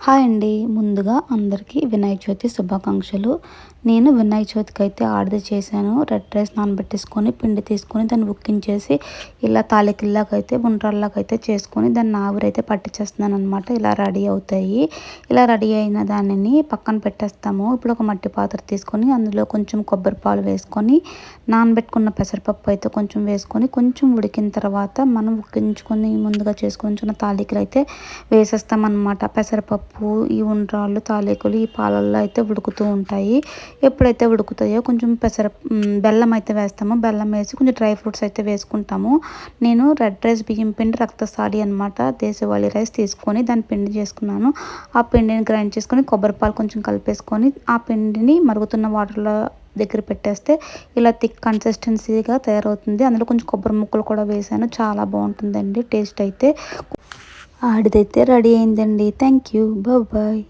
Hi అండి. ముందుగా అందరికీ వినాయక చవితి శుభాకాంక్షలు. నేను వినాయక చవితికి అయితే ఆర్డర్ చేశాను. రెడ్ రైస్ నానబెట్టేసుకొని పిండి తీసుకొని దాన్ని ఉక్కించేసి ఇలా తాలికిల్లాకైతే అయితే చేసుకొని దాన్ని ఆవిరైతే పట్టించేస్తున్నాను అనమాట ఇలా రెడీ అవుతాయి. ఇలా రెడీ అయిన దానిని పక్కన పెట్టేస్తాము. ఇప్పుడు ఒక మట్టి పాత్ర తీసుకొని అందులో కొంచెం కొబ్బరి పాలు వేసుకొని నానబెట్టుకున్న పెసరపప్పు అయితే కొంచెం వేసుకొని కొంచెం ఉడికిన తర్వాత మనం ఉక్కించుకొని ముందుగా చేసుకొని తాలికలు అయితే వేసేస్తామన్నమాట. పెసరపప్పు పప్పు ఈ ఉండ్రాళ్ళు తాలేకులు ఈ పాలల్లో అయితే ఉడుకుతూ ఉంటాయి. ఎప్పుడైతే ఉడుకుతాయో కొంచెం పెసర బెల్లం అయితే వేస్తాము. బెల్లం వేసి కొంచెం డ్రై ఫ్రూట్స్ అయితే వేసుకుంటాము. నేను రెడ్ రైస్ బియ్యం పిండి రక్తసాడి అనమాట దేశవాళీ రైస్ తీసుకొని దాన్ని పిండి చేసుకున్నాను. ఆ పిండిని గ్రైండ్ చేసుకొని కొబ్బరి పాలు కొంచెం కలిపేసుకొని ఆ పిండిని మరుగుతున్న వాటర్లో దగ్గర పెట్టేస్తే ఇలా థిక్ కన్సిస్టెన్సీగా తయారవుతుంది. అందులో కొంచెం కొబ్బరి ముక్కలు కూడా వేసాను. చాలా బాగుంటుందండి టేస్ట్ అయితే. ఆడిదైతే రెడీ అయిందండి. Thank you bye